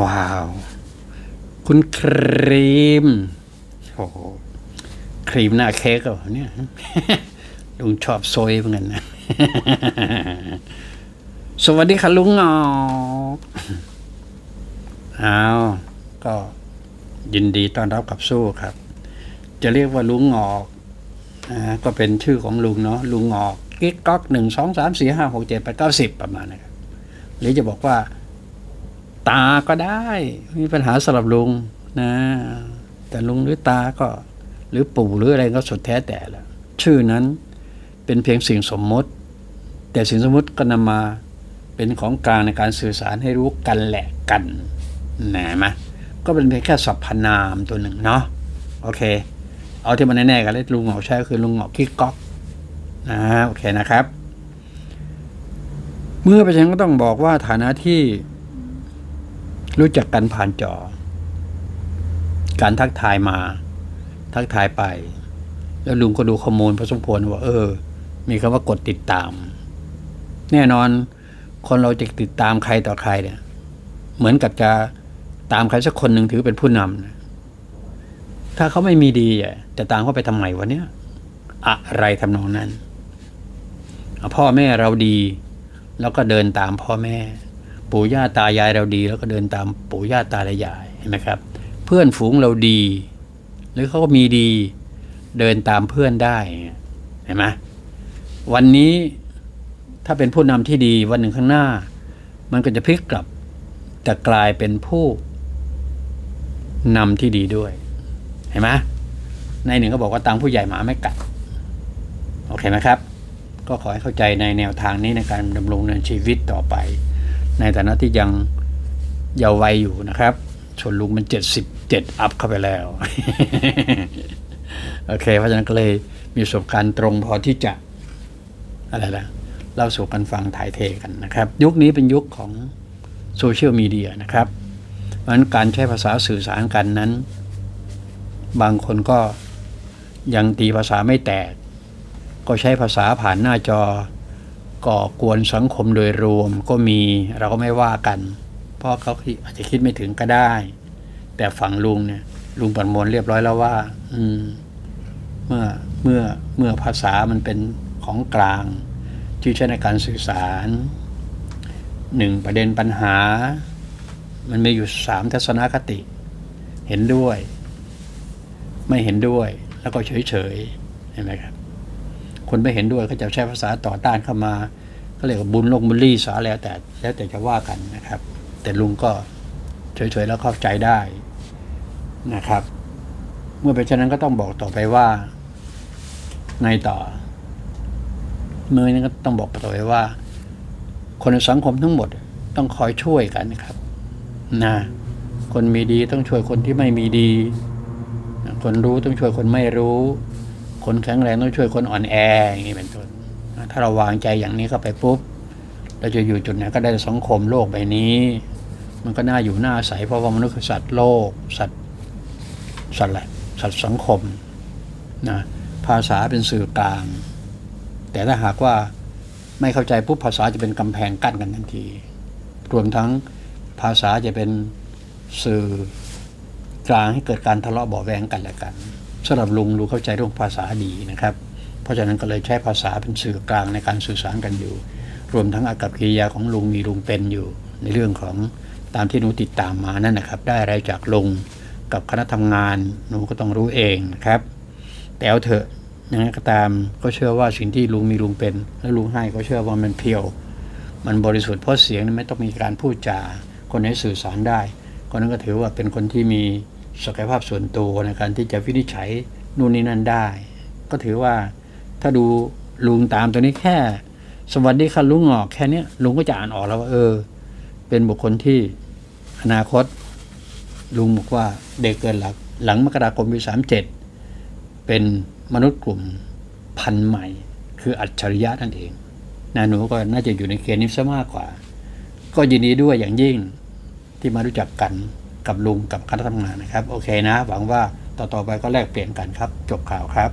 ว้าว คุณครีม โอ้โหครีมหน้าเค้กเหรอเนี่ยลุงชอบโซยเหมือนกันนะ สวัสดีค่ะลุงงอกอ้าวก็ยินดีต้อนรับกับสู้ครับ จะเรียกว่าลุงงอกอ่าก็เป็นชื่อของลุงเนาะลุงงอกกิ๊กก๊อกหนึ่งสองสามสี่ห้าหกเจ็ดแปดเก้าสิบประมาณนะครับหรือจะบอกว่า ตาก็ได้มีปัญหาสำหรับลุงนะ แต่ลุงหรือตาก็ หรือปู่หรืออะไรก็สุดแท้แต่ละชื่อนั้นเป็นเพียงสิ่งสมมติ แต่สิ่งสมมติก็นำมาเป็นของกลางในการสื่อสารให้รู้กันแหละกันนะมะก็เป็นเพียงแค่สรรพนามตัวหนึ่งเนาะโอเค เอาที่มันแน่ๆกันเลยลุงเหงาใช้คือลุงเหงาคิกก๊อกนะโอเคนะครับ เมื่อไปฉันก็ต้องบอกว่าฐานะที่ รู้จักกันผ่านจอ การทักทายมา ทักทายไป แล้วลุงก็ดูข้อมูลพอสมควรว่า เออ มีคำว่ากดติดตาม แน่นอนคนเราจะติดตามใครต่อใครเนี่ย เหมือนกับจะตามใครสักคนหนึ่งถือเป็นผู้นำถ้าเขาไม่มีดีอะจะตามเขาไปทำไมวะเนี่ยอะไรทำนองนั้น พ่อแม่เราดี แล้วก็เดินตามพ่อแม่ ปู่ย่าตายายเราดี แล้วก็เดินตามปู่ย่าตายายเห็นไหมครับ เพื่อนฝูงเราดี หรือเขาก็มีดีเดินตามเพื่อนได้เห็นไหมวันนี้ถ้าเป็นผู้นำที่ดีวันหนึ่งข้างหน้า มันก็จะพลิกกลับจะกลายเป็นผู้นำที่ดีด้วย เห็นไหมในหนึ่งก็บอกว่าตังผู้ใหญ่หมาไม่กัด โอเคไหมครับ ก็ขอให้เข้าใจในแนวทางนี้ในการดำรงเนินชีวิตต่อไป ในฐานะที่ยังเยาว์วัยอยู่นะครับส่วนลุงมันเจ็ดสิบเจ็ดอัพเข้าไปแล้ว โอเค เพราะฉะนั้นก็เลยมีประสบการณ์ตรงพอที่จะ อะไรล่ะเล่าสู่กันฟังถ่ายเทกันนะครับ ยุคนี้เป็นยุคของโซเชียลมีเดียนะครับเพราะฉะนั้นการใช้ภาษาสื่อสารกันนั้น บางคนก็ยังตีภาษาไม่แตก ก็ใช้ภาษาผ่านหน้าจอ ก่อกวนสังคมโดยรวมก็มีเราก็ไม่ว่ากัน เพราะเขาอาจจะคิดไม่ถึงก็ได้ แต่ฝั่งลุงเนี่ย ลุงประมวลเรียบร้อยแล้วว่า อืม เมื่อเมื่อเมื่อภาษามันเป็นของกลางที่ใช้ในการสื่อสารหนึ่งประเด็นปัญหา มันมีอยู่สามทัศนคติ เห็นด้วย ไม่เห็นด้วย แล้วก็เฉยเฉยๆเห็นไหมครับ คนไม่เห็นด้วยก็จะใช้ภาษาต่อต้านเข้ามา ก็เรียกว่าบุญลงบุลลี่สาแล้วแต่แล้วแต่จะว่ากันนะครับ แต่ลุงก็เฉยๆแล้วเข้าใจได้นะครับ เมื่อเป็นเช่นนั้นก็ต้องบอกต่อไปว่าไงต่อ เมื่อนั้นก็ต้องบอกต่อไปว่า คนในสังคมทั้งหมดต้องคอยช่วยกันนะครับนะคนมีดีต้องช่วยคนที่ไม่มีดี คนรู้ต้องช่วยคนไม่รู้ คนแข็งแรงต้องช่วยคนอ่อนแออย่างนี้เป็นต้นถ้าเราวางใจอย่างนี้เข้าไปปุ๊บเราจะอยู่จุดไหนก็ได้สังคมโลกใบนี้ มันก็น่าอยู่น่าอาศัยเพราะว่ามนุษย์คือสัตว์โลก สัตว์สัตว์แหละสัตว์สังคมนะภาษาเป็นสื่อกลาง แต่ถ้าหากว่าไม่เข้าใจปุ๊บภาษาจะเป็นกำแพงกั้นกันทันที รวมทั้งภาษาจะเป็นสื่อกลางให้เกิดการทะเลาะเบาแวงกันและกัน สำหรับลุงรู้เข้าใจเรื่องภาษาดีนะครับ เพราะฉะนั้นก็เลยใช้ภาษาเป็นสื่อกลางในการสื่อสารกันอยู่ รวมทั้งอากับกิริยาของลุงมีลุงเป็นอยู่ ในเรื่องของตามที่หนูติดตามมานั่นนะครับ ได้อะไรจากลุงกับคณะทำงานหนูก็ต้องรู้เองนะครับ แต่เอาเถอะยังไงก็ตามก็เชื่อว่าสิ่งที่ลุงมีลุงเป็น และลุงให้ก็เชื่อว่ามันเพียว มันบริสุทธิ์เพราะเสียงไม่ต้องมีการพูดจาคนให้สื่อสารได้คนนั้นก็ถือว่าเป็นคนที่มี ศักยภาพส่วนตัวในการที่จะวินิจฉัยนู่นนี่นั่นได้ ก็ถือว่าถ้าดูลุงตามตัวนี้แค่ สวัสดีค่ะลุงออกแค่นี้ลุงก็จะอ่านออกแล้วว่าเออ เป็นบุคคลที่อนาคต ลุงบอกว่าเด็กเกินหลักหลังมกราคมปีสามเจ็ดเป็นมนุษย์กลุ่มพันใหม่ คืออัจฉริยะนั่นเองนาหนูก็น่าจะอยู่ในเกณฑ์นี้ซะมากกว่า ก็ยินดีด้วยอย่างยิ่งที่มารู้จักกัน กับลุงกับคณะทำงานนะครับ โอเคนะ หวังว่าต่อๆไปก็แลกเปลี่ยนกันครับ จบข่าวครับ